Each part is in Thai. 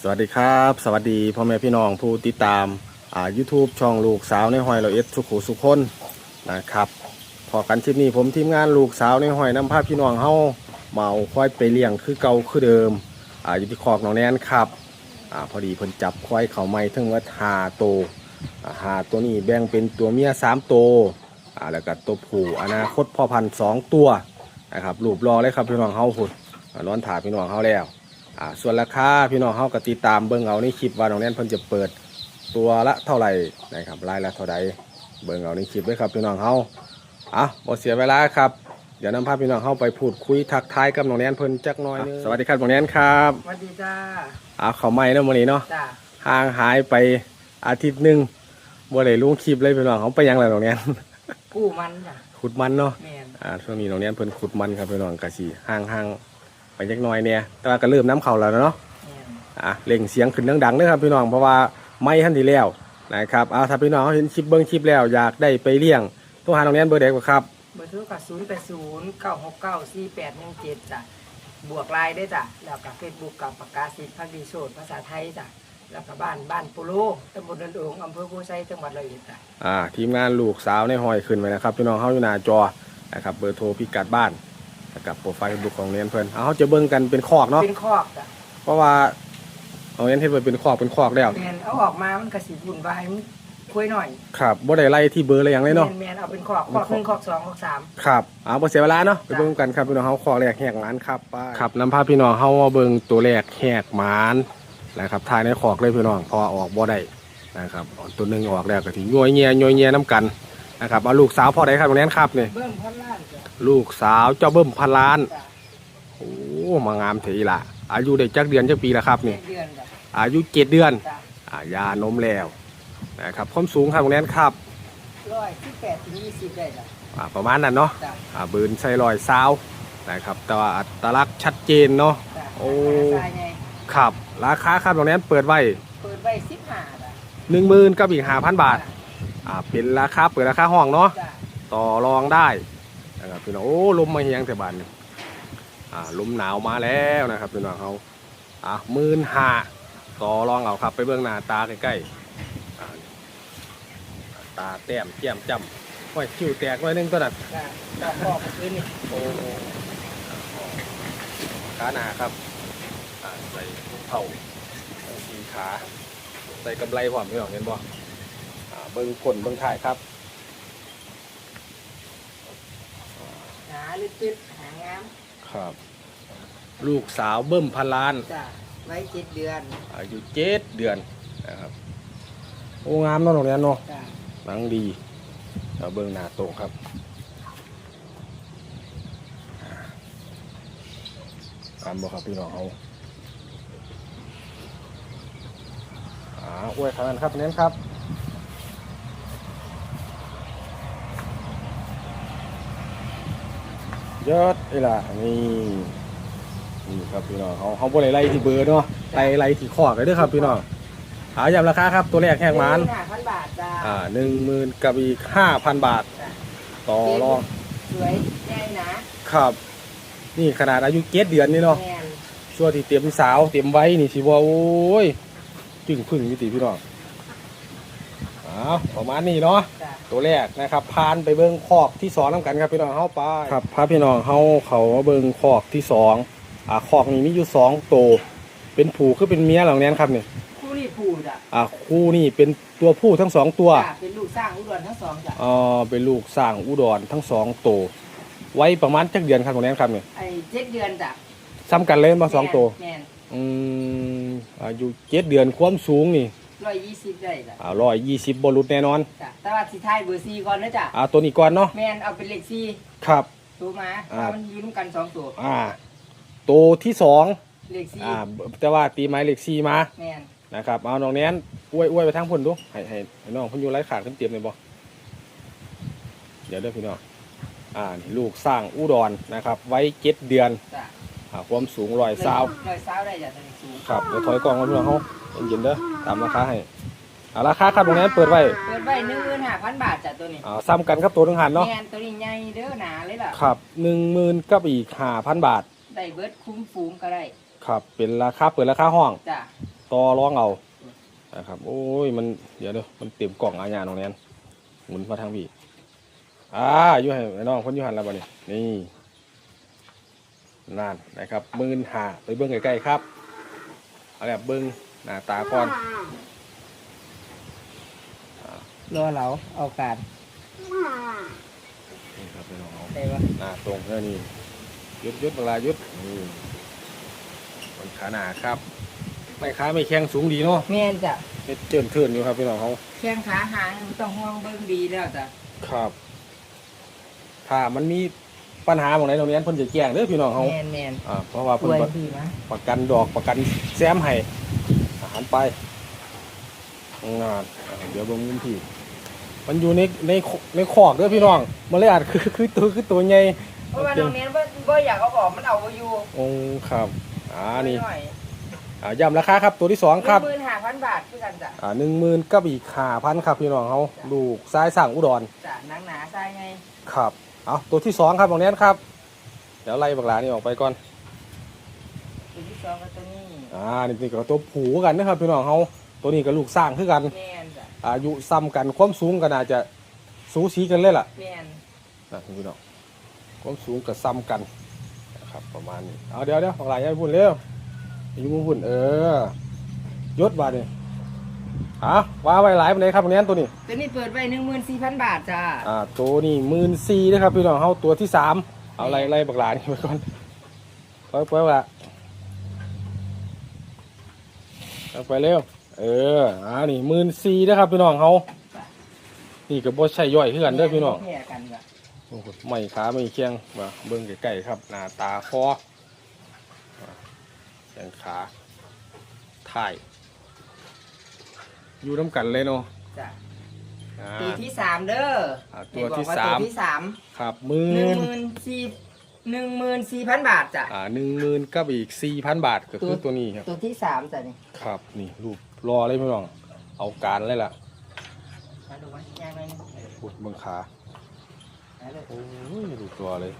สวัสดีครับ สวัสดีพ่อแม่พี่น้องผู้ติดตามอ่า YouTube ช่องลูกสาวในหอยเราเอสสุขุสุขคนนะครับพอกันคลิปนี้ผมทีมงานลูกสาวในหอยน้ำพาพี่น้องเฮาเมาควายไปเลี้ยงคือเก่าคือเดิมอ่าอยู่ที่คอกน้องแนนครับอ่าพอดีเพิ่นจับควายเขาไม่ทั้งหมดหาโตอ่าหาตัวนี้แบ่งเป็นตัวเมียสามตัวอ่าแล้วก็ตัวผู้อนาคตพ่อพันธุ์สองตัวนะครับรูปรอเลยครับพี่น้องเฮาพุ่นอ่าร้อนถาพี่น้องเฮาแล้ว อ่าส่วนราคาพี่น้องเฮาก็ติดตามเบิ่งเอาในคลิปว่าน้องแนนเพิ่นจะเปิดตัวละเท่าไหร่นะครับรายละเท่าใดเบิ่งเอาในคลิปด้วยครับพี่น้องเฮาอะบ่เสียเวลาครับ เดี๋ยวนำพาพี่น้องเฮาไปพูดคุยทักทายกับน้องแนนเพิ่นจักหน่อยนึงสวัสดีครับน้องแนนครับสวัสดีจ้าอ่าเขาใหม่เนาะมื้อนี้เนาะจ้าห่างหายไปอาทิตย์หนึงบ่ได้ลงคลิปเลยพี่น้องเฮาไปหยังแล้วน้องแนนกู้มันจ้ะขุดมันเนาะแมนอ่าช่วงนี้น้องแนนเพิ่นขุดมันครับพี่น้องก็สิห่างๆ ไปจักหน่อยเนี่ยแต่ว่าก็เริ่มน้ำเข้าแล้วเนาะแมนอะเล่งเสียงขึ้นดังๆด้วยครับพี่น้องเพราะว่าไม่ทันทีแล้วนะครับอ่าถ้าพี่น้องเขาเห็นคลิปเบิ้งคลิปแล้วอยากได้ไปเลี้ยงต้องหาโรงเรียนเบอร์เด็กว่าครับเบอร์โทรกับศูนย์แปดศูนย์เก้าหกเก้าสี่แปดหนึ่งเจ็ดจ้ะบวกไลน์ได้จ้ะแล้วกับเฟซบุ๊กกับปากกาสิทธิ์พักดีโสดภาษาไทยจ้ะแล้วก็บ้านบ้านปูโลตำบลนันโองอำเภอโพไซจังหวัดร้อยเอ็ดจ้ะอ่าทีมงานลูกสาวในหอยขึ้นไว้นะครับพี่น้องเขาอยู่หน้าจอนะครับเบอร์โทรพิกัดบ้าน กับโปรไฟล์บุ๊กของโรงเรียนเพิ่นเอาเขาจะเบิ้งกันเป็นคอกเนาะเป็นคอกจ้ะเพราะว่าโรงเรียนเฮ็ดไว้เป็นคอกเป็นคอกแล้วแมนเอาออกมามันกระสีบุญวายมันคุยหน่อยครับบ่ได้ไล่ที่เบอร์อะไรอย่างเลยเนาะ แมนแมนเอาเป็นคอกคอกหนึ่งคอกสองคอกสาม ครับเอาบ่เสียเวลาเนาะไปเบิ่งกันครับพี่น้องเฮาคอกแรกแหกหมานครับไปครับนำพาพี่น้องเฮามาเบิ่งตัวแรกแหกหมานนะครับทายในคอกเลยพี่น้องเพอออกบ่ได้นะครับเอาตัวหนึงออกแล้วก็สิย่อยแย่ย่อยแย่น้ำกัน นะครับเอาลูกสาวพ่อใดครับตรงนี้ครับนี่เบิ้มพันล้านจ้ะลูกสาวเจ้าเบิ่มพันล้านจ้ะโอ้มางามเถอะอีหล่ะอายุได้จักเดือนจักปีแล้วครับเจ็นี่ดเดือนจ้ะอายุเจ็ดเดือนจ้ะอ่ายานมแล้วนะครับความสูงครับตรงนี้ครับร้อยสิบแปดถึงยี่สิบได้จ้ะอ่าประมาณนั้นเนาะจ้ะอ่าบืนใส่รอยซาวนะครับแต่ว่าอัตลักษณ์ชัดเจนเนาะ จ้ะโอ้ ราคาไงครับราคาครับตรงนี้เปิดไว้เปิดไว้สิบห้าจ้ะหนึ่งหมื่นกับอีกห้าพันบาท อ่าเป็นราคาเปิดราคาห้องเนาะจ้ะต่อรองได้นะครับพี่น้องโอ้ลมมาเฮียงแต่บานนี่อ่าลมหนาวมาแล้วนะครับพี่น้องเขาอ่าหมื่นห้าต่อรองเอาครับ ไปเบื้องหน้าตาใกล้ๆอ่าตาแต้มแก้มจำโอ้ยคิ้วแตกไว้นึงตัวนั้นจ้ะจ้ะบอกคืนนี่โอ้ขาหนาครับอ่าใส่เข่าสีขา ใส่กำไรพร้อมพี่น้องเห็นบ่อ่า เบิ้งก้นเบิ้งถ่ายครับหาลึกตึ๊ดหางามครับ ลูกสาวเบิ้มพันล้าน จ้ะไว้เจ็ดเดือนอายุเจ็ดเดือนนะครับโอ้งามเนาะตรงนี้เนาะจ้ะหนังดีเราเบิ้งหน้าตรงครับกันบ่ครับพี่น้องเขาอ่าอวยขนาดนั้นครับเน้นครับ ยอดเอล่ะนี่นี่ครับพี่น้องเขาเขาบ่ได้ไล่ที่เบอร์เนาะไล่ไล่ที่ขอกเลยเด้อครับพี่น้องหาย้ำราคาครับตัวแรกแหกหมานห้าพันบาทจ้ะอ่าหนึ่งหมื่นกับอีกห้าพันบาทจ้ะต่อรองสวยใหญ่นะครับ นี่ขนาดอายุเจ็ดเดือนนี่เนาะแมน ช่วงที่เตรียมสาวเตรียมไว้นี่สิว่าโอ้ยจึงพึ่งวิติพี่น้อง อ้าวประมาณนี้เนาะจ้ะตัวแรกนะครับพานไปเบิ้งคอกที่สองน้ำกันครับพี่น้องเฮาไปครับพาพี่น้องเฮาเขามาเบิ้งคอกที่สองอ่าคอกนี้มีอยู่สองตัวเป็นผูคือเป็นเมียเหล่านี้ครับเนี่ยคู่นี่ผูจ้ะอ่าคู่นี่เป็นตัวผู้ทั้งสองตัวจ้ะเป็นลูกสร้างอุดรทั้งสองจ้ะอ่าเป็นลูกสร้างอุดรทั้งสองตัวไว้ประมาณจักเดือนครับตรงนี้ครับเนี่ยไอ้เจ็ดเดือนจ้ะซ้ำกันเลยมาสองตัวแมนอืมอายุเจ็ดเดือนความสูงนี่ ร้อยยี่สิบได้จ้ะอ่าร้อยยี่สิบบรุษแน่นอนจ้ะแต่ว่าสีไทายเบอร์ซีก่อนนะจ้ะอ่าตัวนี้ก่อนเนาะแมนเอาเป็นเลขซีครับ ตัวมาอ่า เพราะมันอยืนกันสองตัวอ่า ตัวที่สองเลขซีอ่าแต่ว่าตีไม้เหล็กซีมาแมนนะครับเอาน้องแนนอวยอวยไปทั้งพุ่นดูให้ให้ให้น้องเพุ่นอยู่ไร้ขาดขึ้นเตรียมเลยบ่เดี๋ยวเด้อพี่น้องอ่านี่ลูกสร้างอุดรนะครับ ไว้เจ็ดเดือน จ้ะ อ่าความสูงร้อยสาวร้อยสาวได้จ้ะตัวนี้สูงครับเดี๋ยวถอยกล่องมาพี่น้องเขาเย็นๆเด้อตามราคาให้อ่าราคาครับตรงนี้เปิดไว้เปิดไว้หนึ่งหมื่นห้าพันบาทจ้ะตัวนี้อ่าซ้ำกันครับตัวหนึงหันเนาะแมนตัวนี้ใหญ่เด้อหนาเลยล่ะครับหนึ่งหมื่นกับอีกห้าพันบาท ได้เบิร์ดคุ้มฟูงก็ได้ ครับเป็นราคาเปิดราคาห้องจ้ะต่อร้องเอานะครับโอ้ยมันเดี๋ยวเดี๋ยวมันเต็มกล่องอาญาตรงนี้นหมุนมาทางพี่อ่าอยู่ให้ไอ้น้องคนอยู่หันแล้วบ่นี่นี่ นั่นนะครับหมื่นหาไปเบิ้งใกล้ๆครับเอาแบบเบิ้งหน้าตาก่อนรอเราเอาการนี่ครับพี่น้องเอาได้ปะหน้าตรงแล้วนี่ยุดยุดเวลายุดนี่มันขาหนาครับไม่ขาไม่แข็งสูงดีเนาะแม่นจ้ะเฮ็ดเจินเทินอยู่ครับพี่น้องเขาแข้งขาหางต้องห่วงเบิ่งดีแล้วจ้ะครับ ถ้ามันมี ปัญหาบางไหนตรงนี้เพิ่นจะแจ้งเด้อพี่น้องเขาแม่นแม่นอ่าเพราะว่าป่เพิ่นวยประดีมะประกันดอกประกันแซมให้อาหารไปงานอ่าเดี๋ยวเบิ่งมุมที่มันอยู่ในในในคอกเด้อพี่น้องมันเลยอาจคือคือตัวคือตัวใหญ่เพราะว่าน้องเน้นว่าบ่อยากเอาออกมันเอาบ่อยู่องครับอ่านี่หน่อยอ่าย้ำราคาครับตัวที่สองครับหมื่นห้าพันบาทคือกันจ้ะอ่าหนึ่งหมื่นกับอีกห้าพันครับพี่น้องเขาลูกซ้ายสั่งอุดรจ้ะหนังหนาใช่ไงครับ เอาตัวที่สองครับตรงนี้ครับ เดี๋ยวไล่บักหลานี่ออกไปก่อนตัวที่สองก็ตัวนี้อ่านี่นี่ก็ตัวผูกันนะครับพี่น้องเขาตัวนี้ก็ลูกสร้างคือกันแม่นจ้ะอายุซ้ำกันความสูงก็น่าจะสูสีกันเลยล่ะแม่นนะพี่น้องความสูงก็ซ้ำกันนะครับประมาณนี้เอาเดี๋ยวเดี๋ยวบักหลาอย่าไปพูดเร็วอย่าไปพูดเออยศบาดนี่ อะว่าไว้หลายปานใดครับตรงนี้ตัวนี้ ตัวนี้เปิดไว้หนึ่งหมื่นสี่พันบาทจ้ะอ่าตัวนี้หมื่นสี่นะครับพี่น้องเขาตัวที่สามเอาไล่ไล่บักหลานี่ไปก่อนไปไปละเอาไปเร็วเอออ่านี่หมื่นสี่นะครับพี่น้องเขานี่ก็บ่ใช่ย่อยคือกันเด้อพี่น้องแพ้กันจ้ะโอ้โหไม่ขาไม่เคียงมาเบิ่งใกล้ๆครับหน้าตาคออ่าแขนขาถ่าย อยู่น้ำกันเลยเนาะจ้ะอ่า ตัวที่สามเด้ออ่าตัวที่เห็นบอกสามตัวที่สามครับหมื่หนึ่งนหมื่นสี่หนึ่งหมื่นสี่พันบาทจ้ะ อ่าหนึ่งหมื่นกับอีกสี่พันบาทก็คือตัวนี้ครับ ตัวที่สามจ้ะนี่ครับ นี่รูปรอเลยพี่น้อง เอาการเลยล่ะมาดูว่าย่างหน่อยหนึงพูดเบิ่งขามาเลยโอ้ยรูปตัวเลย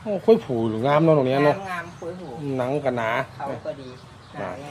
โอ้ค่อยผูงามเนาะตรงเนี้ยเนาะงามๆคุยหูหนังกันหนา เขาก็ดีหนาไง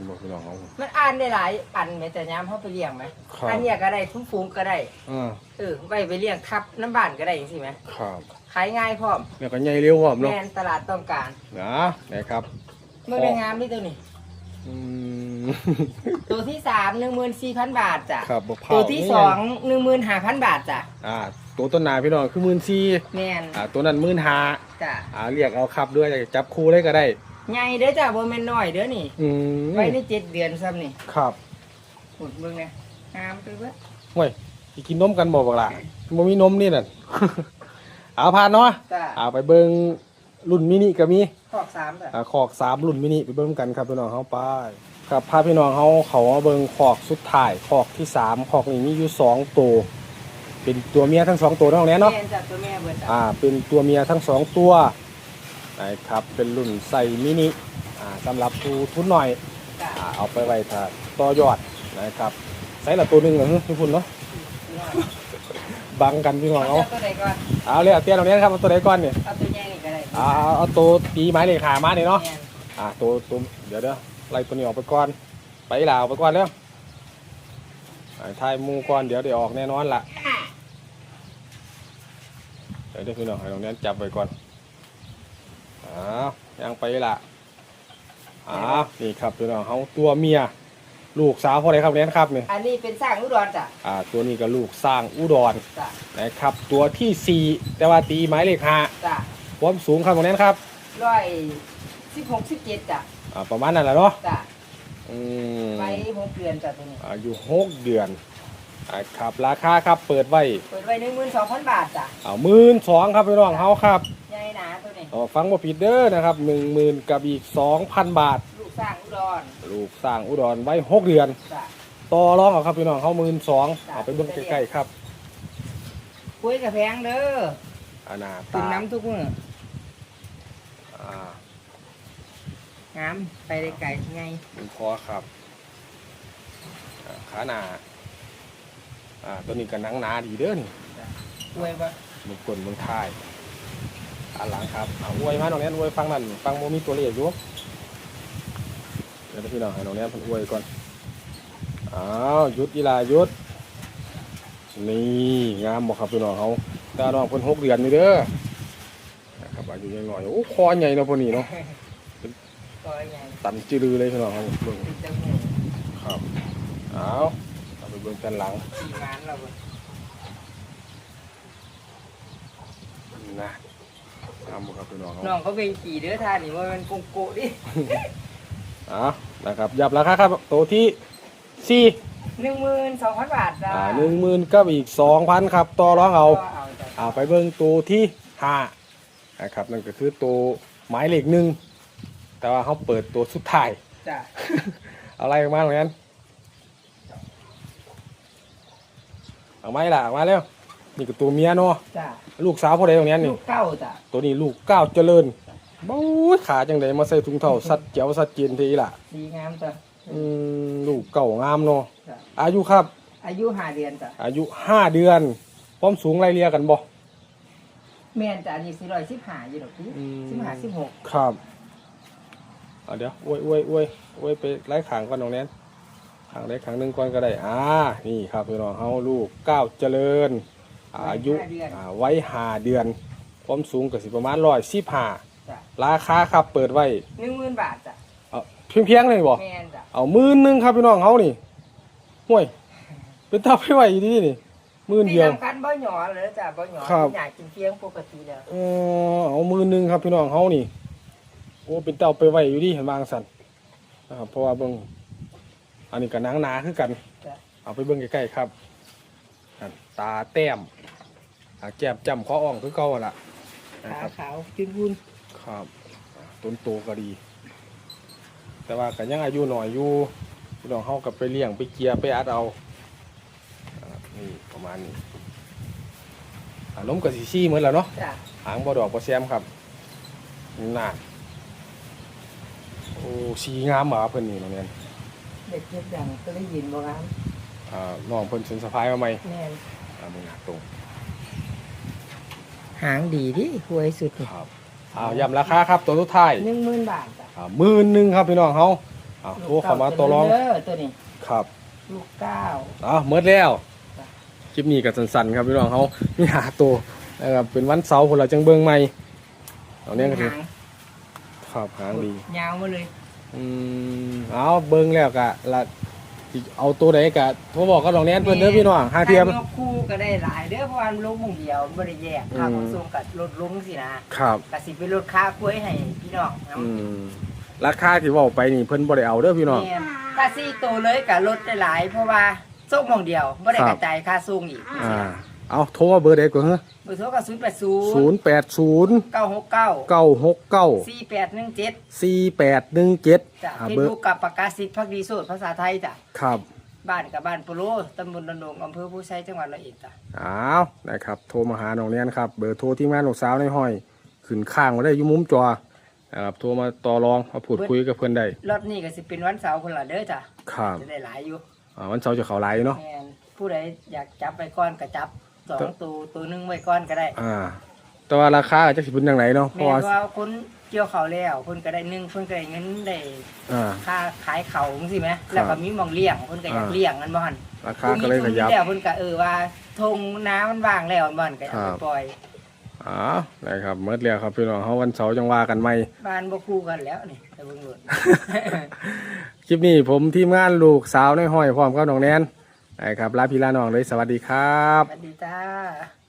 เป็นบอกพี่น้องเขามันอ่านได้หลายอันไหมแต่ย้ำเขาไปเลี้ยงไหมครับอันเนี้ยก็ได้ฟุ้งฟูงๆก็ได้อ่าเออไปไปเลี้ยงทับน้ำบ้านก็ได้ยังสิไหมครับขายง่ายพร้อมแล้วก็ใหญ่เร็วหอมเนาะแมนตลาดต้องการนะนะครับเมื่อได้งามนี่ตัวนี้ อืมตัวที่สามหนึ่งหมื่นสี่พันบาทจ้ะครับบะเผาตัวที่สองหนึ่งหมื่นห้าพันบาทจ้ะอ่า ตัวต้นนาพี่น้องคือหมื่นสี่แมนอ่าตัวนั้นหมื่นห้าจ้ะอ่าเรียกเอาครับด้วยอยากจะจับคู่ได้ก็ได้ ใหญ่เด้อจ้ะโบแมนน้อยเด้อนี่อืมไว้ในเจ็ดเดือนซ้ำนี่ครับหมดเบิ่งเนี่ยงามไปเบิดเว้ยสิกินนมกันบ่บักล่ะบ่มีนมนี่น่ะ เอาผ่านเนาะจ้ะเอาไปเบิ่งรุ่นมินิก็มี ขอบสามจ้ะ อ่าขอกสามรุ่นมินิไปเบิ่งกันครับพี่น้องเฮาไปครับพาพี่น้องเฮาเขามาเบิ่งขอกสุดท้ายขอกที่สามขอกนี้มีอยู่สองตัวเป็นตัวเมียทั้งสองตัวเนาะเนี้ยเนาะแม่นจ้ะตัวแม่เบิดจ้ะอ่าเป็นตัวเมียทั้งสองตัว นะครับเป็นรุ่นใส่มินิอ่าสำหรับผู้ทุนหน่อยจ้ะอ่าเอาไปไว้ถ้าต่อยอดนะครับใส่ละตัวหนึ่งเหรอพี่พุ่นเนาะน้อยบังกันพี่น้องเอาเอาตัวใดก่อนเอาเลยเอาเตี้ยตรงนี้นะครับเอาตัวไหนก่อนเนี่ยเอาตัวใหญ่นี่ก็ได้เอาเอาเอาตัวตีไม้เลยขามาเนี่ยเนาะแม่นอ่าตัวตัวเดี๋ยวเดี๋ยวไล่ตัวนี้ออกไปก่อน ไปลาวไปก่อนเร็วอ่าทายหมูก่อนเดี๋ยวเดี๋ยวออกแน่นอนล่ะเดี๋ยวเดี๋ยวพี่น้องให้ตรงนี้จับไว้ก่อน อ้าวยังไปล่ะอ้าวนี่ครับพี่น้องเขาตัวเมีย ลูกสาวพอไหนครับเนี้ยครับเนี่ยอันนี้เป็นสร้างอุดรจ้ะอ่า ตัวนี้ก็ลูกสร้างอุดรจ้ะนะครับ ตัวที่สี่แต่ว่าตีไม้เลขห้าจ้ะความสูงครับตรงนี้ครับร้อยสิบหกสิบเจ็ดจ้ะอ่าประมาณนั้นแหละเนาะจ้ะอืมไว้หกเดือนจ้ะตัวนี้อายุหกเดือนนะครับราคาครับเปิดไว้ เปิดไว้หนึ่งหมื่นสองพันบาทจ้ะเอาหมื่นสองครับพี่น้องเขาครับใหญ่หนาตัวนี้เอาฟังว่าผิดเด้อนะครับหนึ่งหมื่นกับอีกสองพันบาท ลูกสร้างอุดรลูกสร้างอุดรไว้หกเดือน จ้ะ ต่อรองเอาครับพี่น้องเขาหมื่นสองจ้ะเอาไปเบิ่งใกล้ๆครับคุยกับแพงเด้ออาณาถึตางน้ำทุกมืออ่าน้ำไปได้ไกลไงเป็นคอครับอ่าขาหนาอ่าตัวนี้ก็หนังหนาดีเด้อนี่ คุยปะมึงกลมึงทาย อันหลังครับเอาอวยมาตรงนี้อวยฟังนั่นฟังโมมีตัวเลขอยู่ยวพี่น้องให้น้องแนนเพิ่นอวยก่อนอ้าวหยุดอีหลาหยุดนี่งามบ่ครับพี่น้องเฮาตาน้องเพิ่นหกเดือนนี่เด้อนะครับอายุยังน้อยโอ้คอใหญ่เนาะพวกนี้เนาะก็ใหญ่ตันจือเลยพี่น้องเฮาเบิ่งติดจมูกครับเอาเอาไปเบิ่งกันหลังทีมงานเราเว้ยนะ งามบ่ครับพี่น้องเฮาน้องเขาเป็นขี่เด้อท่านี่ว่ามันโกงโกะดิอ่านะครับยับราคาครับตัวที่สี่หนึ่งหมื่นสองพันบาทจ้าอ่าหนึ่งหมื่นกับอีกสองพันครับต่อรองเอาก็เอาจ้ะอ่าไปเบิ่งตัวที่ห้านะครับนั่นก็คือตัวหมายเลขหนึ่งแต่ว่าเขาเปิดตัวสุดท้าย จ้ะเอาอะไรออกมาเหมือนกันเอาไหมล่ะเอามาเร็ว นี่ก็ตัวเมียเนาะจ้ะลูกสาวพ่อใดตรงนี้ลูนี่กเก้าจ้ะตัวนี้ลูกก้าวเจริญบู๊ยขาจังไดมาใส่ถุงเท้าสัดเจียวสัดเจียนทีล่ะดีงามจ้ะอืมลูกเก่างามเนาะจ้ะอายุครับ อายุห้าเดือนจ้ะอายุห้าเดือนความสูงไล่เรียกันบ่ แม่นจ้ะอันนี้สี่ร้อยสิบห้าอยู่ดอกพี่อืม สิบห้าสิบหกครับเอาเดี๋ยวอวยอวยอวยอวยไปไล่ขางก่อนน้องแนนขางได้ขางหนึ่งก่อนก็ได้อ่านี่ครับพี่น้องเฮาลูกเก้าวเจริญ อายุอ่าไว้ห้าเดือน ความสูงก็สิประมาณร้อยสิบห้าจ้ะราคาครับเปิดไว้หนึ่งหมื่นบาทจ้ะเอาเพียงเพียงๆเลยบ่แม่นจ้ะเอาหมื่นหนึ่งครับพี่น้องเฮานี่ห่วย เป็นทับให้ไหวดีนี่หมื่นที่เดียวสำคัญบ่หยอเลยจ้ะบ่หยอครับ อยากกินเพียงปกติแล้วเออเอามือหนึงครับพี่น้องเฮานี่โอ้เป็นเต้าไปไว้อยู่ดิเห็นบางสันนะครับเพราะว่าเบิ่งอันนี้ก็หนังหนาคือกัน จ้ะเอาไปเบิ่งใกล้ๆครับนั่นตาแต้ม อ่าแก้มจำข้ออ่องคือเก่าหั่นล่ะนะขาครับ ขาวจุนวุนครับอ่าต้นโตก็ดี แต่ว่าก็ยังอายุหน่อยอยู่พี่น้องเฮากับไปเลี้ยงไปเกียร์ไปอัดเอาอ่านี่ประมาณนี้อ่าล้มกับสีซี่เหมือนแล้วเนาะจ้ะหางบอดอกบอแซมครับน่าโอ้สีงามเหรอเพิ่นนี่น้องเนียนเด็กเจ็บดังก็ได้ยินบ่ครับอ่าน้องเพิ่นสินสะพายมาใหม่แม่นอ่ามึงหน้าตรง หางดีดิหวยสุดนี่ครับอ้าวย้ำราคาครับตัวสุดท้ายหนึ่งหมื่นบาทจ้ะอ่าหมื่นหนึ่งครับพี่น้องเฮาอ้าวโทรเข้ามาตัวรองเด้อตัวนี้ครับ ลูกเก้าอ้าวเมื่อแล้วจ้ะ คลิปนี้ก็สั้นๆครับพี่น้องเฮามีหาตัวนะครับเป็นวันเสาร์พวกเราจังเบิ่งใหม่เอาเนี่ยก็ถือหางครับหางดี ยาวมาเลย อืมเอาเบิ่งแล้วก็ละ สิเอาตัวใดก็โทรบอกกับน้องแนนเพิ่นเด้อพี่น้องหาเทียม ถ้ยกคู่ก็ได้หลายเด้อเพราะว่าลงหมุงเดียวบ่ได้แยกค่าขนส่งกับลดลงสินะครับ ก็สิไปลดค่าคุยให้พี่น้องเนาะอืมราคาที่เว่าไปนี่เพิ่นบ่ได้เอาเด้อพี่น้อง แม่นค่าซี่โตวเลยก็ลดได้หลาย เพราะว่าส่งหมองเดียวบ่ได้คกรับระจายค่าส่งอีกอ่า เอาโทรมาเบอร์ใดก่อนฮะเบอร์โทรก็080 080 969 969 4817 4817จ้ะอ่าเฟซเบอร์บุ๊กกับปากกาสิทธิ์พักดีโสดภาษาไทยจ้ะครับ บ้านกับบ้านปุโรตำบลดอนโดงอำเภอผู้ใช้จังหวัดร้อยเอ็ดจ้ะ อ้าวนะครับ โทรมาหาน้องเนียนครับ เบอร์โทรที่งานลูกสาวในห้อย ขึ้นข้างมาได้อยู่มุมจอนะครับ โทรมาต่อรองมาพูดคุยกับเพิ่นได้ รอบนี้ก็สิเป็นวันเสาร์คนละเด้อจ้ะครับจะได้หลายอยู่อ่าวันเสาร์จะเข้าไลน์เนาะ แม่นผู้ใดอยากจับไปก้อนก็จับ สองตัวตัวหนึงไว้ก้อนก็ได้อ่า แต่ว่าราคาจะสิเป็นจังไดเนาะเพแม่ราะว่านว่าคนเกี่ยวเขาวแล้วคนก็ได้หนึ่งคนก็ได้เงินได้อ่า ค่าขายเขาจังซี่ไหมแล้วก็มีหมองเลี้ยงคนก็อยากอ่า เลี้ยงกันบ่หั่นราคาก็เลยขยับผู้มีทุนแล้วคนก็เออว่าทงน้ำมันว่างแล้วบ่หั่นก็อยากครัไปบปล่อยอ๋อนะครับเมื่อเรียครับพี่น้องเขาวันเสาร์จังว่ากันไหมบ้านบ่คู่กันแล้วนี่แต่เบิ่งโลด คลิปนี้ผมทีมงานลูกสาวในห้อยพร้อมกับน้องแนน นะครับลาพี่ลาน้องเลยสวัสดีครับ สวัสดีจ้า